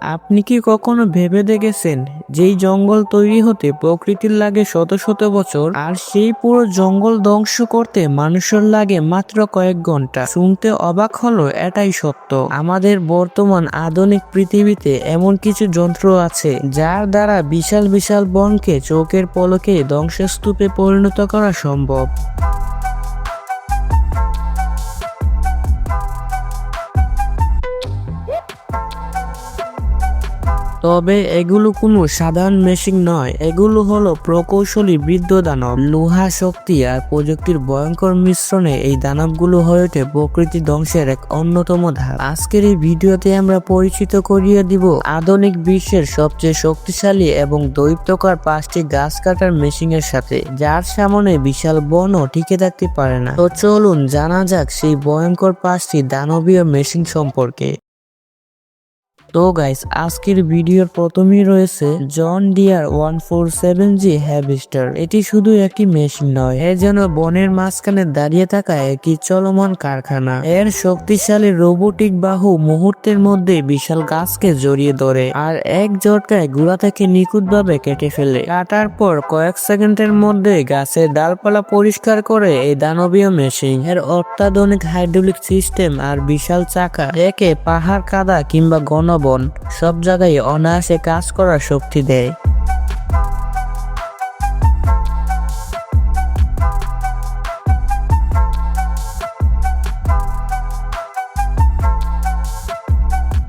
আপনি কি কখনো ভেবে দেখেছেন যেই জঙ্গল তৈরি হতে প্রকৃতির লাগে শত শত বছর, আর সেই পুরো জঙ্গল ধ্বংস করতে মানুষের লাগে মাত্র কয়েক ঘণ্টা? শুনতে অবাক হলো, এটাই সত্য। আমাদের বর্তমান আধুনিক পৃথিবীতে এমন কিছু যন্ত্র আছে, যার দ্বারা বিশাল বিশাল বনকে চোখের পলকে ধ্বংসস্তূপে পরিণত করা সম্ভব। তবে এগুলো কোনো সাধারণ মেশিন নয়। এগুলো হলো প্রকৌশলী বৃদ্ধ দানব। লোহা শক্তি আর প্রযুক্তির ভয়ঙ্কর মিশ্রণে এই দানবগুলো হয়ে ওঠে প্রকৃতি ধ্বংসের এক অন্যতম ধাপ আজকের এই ভিডিওতে আমরা পরিচিত করিয়ে দিব আধুনিক বিশ্বের সবচেয়ে শক্তিশালী এবং দৈত্যকার পাঁচটি গাছ কাটার মেশিনের সাথে, যার সামনে বিশাল বনও টিকে থাকতে পারে না। তো চলুন জানা যাক সেই ভয়ঙ্কর পাঁচটি দানবীয় মেশিন সম্পর্কে। তো গাইস আজকের ভিডিওর প্রথমেই রয়েছে John Deere one four seven G harvester এটি শুধু একটি মেশিন নয়, এ যেন বনের মাঝখানে দাঁড়িয়ে থাকা একটি চলমান কারখানা। এর শক্তিশালী রোবোটিক বাহু মুহূর্তের মধ্যে বিশাল গাছকে জড়িয়ে ধরে আর এক জটকায় গুড়া থেকে নিখুঁতভাবে কেটে ফেলে। কাটার পর কয়েক সেকেন্ডের মধ্যে গাছের ডালপালা পরিষ্কার করে এই দানবীয় মেশিন এর অত্যাধুনিক হাইড্রোলিক সিস্টেম আর বিশাল চাকা, একে পাহাড়, কাদা কিংবা ঘনবন সব জায়গায় অনায়াসে কাজ করার শক্তি দেয়।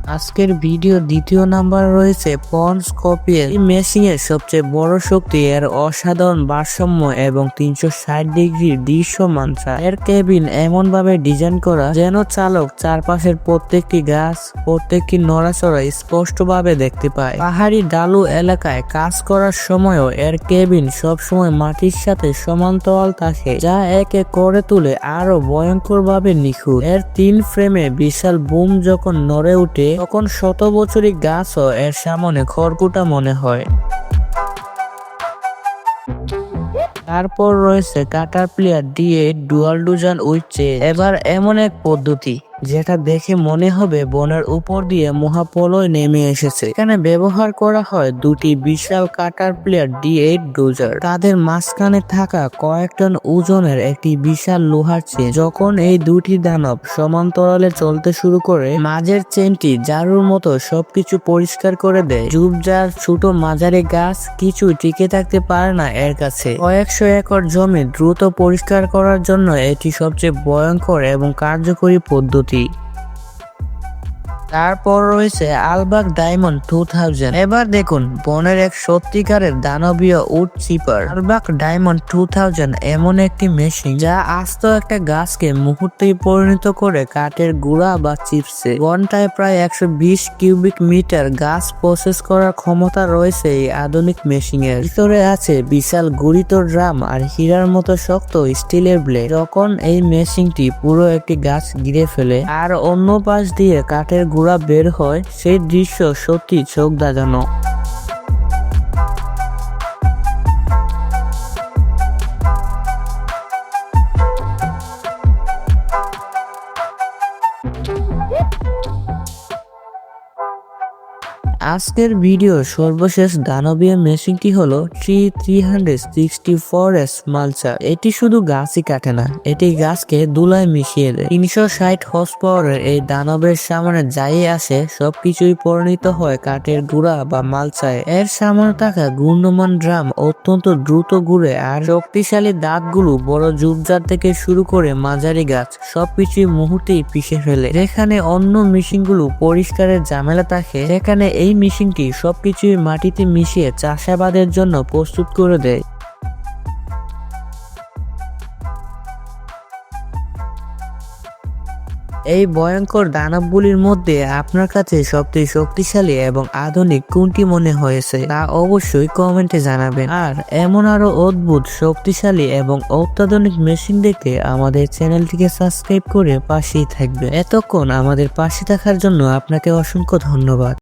আজকের ভিডিও দ্বিতীয় নাম্বার রয়েছে পন্স কপিয়ের এই মেশিনের সবচেয়ে বড় শক্তি এর অসাধারণ ভারসাম্য এবং তিনশো ষাট ডিগ্রির দৃশ্য মানসা এর কেবিন এমন ভাবে ডিজাইন করা যেন চালক চারপাশের প্রত্যেকটি গাছ, প্রত্যেকটি নড়াচড়া স্পষ্টভাবে দেখতে পায়। পাহাড়ি ডালু এলাকায় কাজ করার সময়ও এর কেবিন সবসময় মাটির সাথে সমান্তরাল থাকে, যা একে করে তুলে আরও ভয়ঙ্কর ভাবে নিখুঁত। এর তিন ফ্রেমে বিশাল বুম যখন নড়ে ওঠে তখন শত বছরই গাছও এর সামনে খড়কুটা মনে হয়। তারপর রয়েছে কাটার প্লেয়ার দিয়ে ডুয়াল ডুজান উইচে এবার এমন এক পদ্ধতি। যেটা দেখে মনে হবে বনের উপর দিয়ে মহাপলয় নেমে এসেছে। এখানে ব্যবহার করা হয় দুটি বিশাল কাটার প্লেয়ার ডি এইট ডোজার। তাদের মাঝখানে থাকা কয়েক টন ওজনের একটি বিশাল লোহার চেন। যখন এই দুটি দানব সমান্তরালে চলতে শুরু করে, মাঝের চেনটি জারুর মতো সবকিছু পরিষ্কার করে দেয়। ঝুপঝাড় ছোট মাঝারি গাছ কিছু টিকে থাকতে পারে না এর কাছে। কয়েকশো একর জমি দ্রুত পরিষ্কার করার জন্য এটি সবচেয়ে ভয়ঙ্কর এবং কার্যকরী পদ্ধতি। Putih. তারপর রয়েছে আলবাগ ডায়মন্ড টু থাউজেন্ড এবার দেখুন, বনের এক সত্যিকারের দানবীয় wood chipper. Albach Diamond two thousand এমন একটি মেশিন যা আস্ত একটা গাছকে মুহূর্তেই পরিণত করে কাঠের গুঁড়া বা চিপসে। ঘন্টায় প্রায় একশো বিশ কিউবিক মিটার গাছ প্রসেস করার ক্ষমতা রয়েছে এই আধুনিক মেশিনের। ভিতরে আছে বিশাল গুড়িত ড্রাম আর হীরার মতো শক্ত স্টিলের ব্লেড। যখন এই মেশিনটি পুরো একটি গাছ ঘিরে ফেলে, আর অন্য পাশ দিয়ে কাঠের গুঁড়া বের হয় সেই দৃশ্য সত্যি চোখ দাজানো। আজকের ভিডিও সর্বশেষ দানবীয় মেশিনটি হলো? Three three hundred sixty four S mulcher. এটি শুধু গাছই কাটে না, এটি গাছকে দুলায় মিশিয়ে দেয়। তিনশো ষাট হর্স পাওয়ারের এই দানবের সামনে যাই আসে, সবকিছুই পরিণত হয় কাঠের গুঁড়া বা মালচায়। এর সামনে থাকা গুণমান ড্রাম অত্যন্ত দ্রুত ঘুরে আর শক্তিশালী দাঁতগুলো বড় ঝুপঝাড় থেকে শুরু করে মাঝারি গাছ, সবকিছুই মুহূর্তেই পিষে ফেলে। যেখানে অন্য মেশিনগুলো পরিষ্কারের ঝামেলা থাকে, সেখানে এই মেশিনটি সবকিছুই মাটিতে মিশিয়ে চাষাবাদের জন্য প্রস্তুত করে দেয়। এই ভয়ঙ্কর দানবগুলির মধ্যে আপনার কাছে সবচেয়ে শক্তিশালী এবং আধুনিক কোনটি মনে হয়েছে তা অবশ্যই কমেন্টে জানাবেন। আর এমন আরও অদ্ভুত, শক্তিশালী এবং অত্যাধুনিক মেশিন দেখতে আমাদের চ্যানেলটিকে সাবস্ক্রাইব করে পাশেই থাকবে। এতক্ষণ আমাদের পাশে থাকার জন্য আপনাকে অসংখ্য ধন্যবাদ।